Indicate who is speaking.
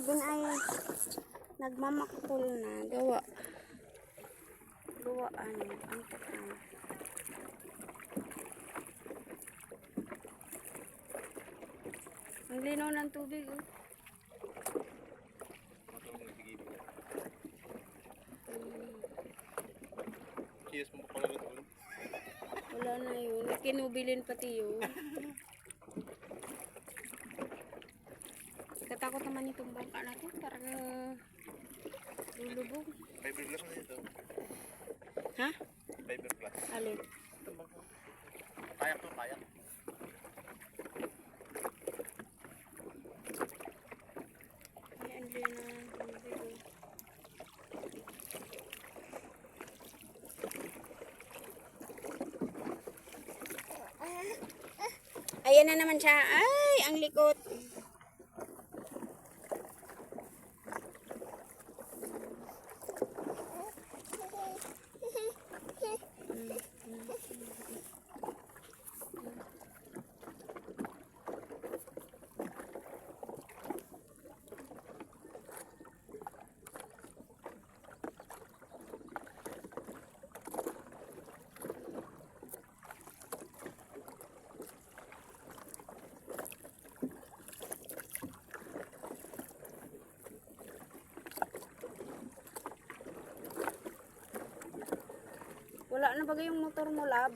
Speaker 1: din ay nagmamakpul na. Gawa. Gawa ano. Ang ano. Ang linaw ng tubig oh.
Speaker 2: Cheers mo pa doon.
Speaker 1: Wala na yun. Kinubilin pati yun. Katakot naman itong bangka na to. Parang lulubog.
Speaker 2: Fiberglass na ito.
Speaker 1: Ha?
Speaker 2: Fiberglass.
Speaker 1: Alin?
Speaker 2: Kayak to, kayak.
Speaker 1: Ay, ang linaw ng tubig. Ayan na naman siya. Ay, ang likot. Wala na bagay yung motor mo, lab.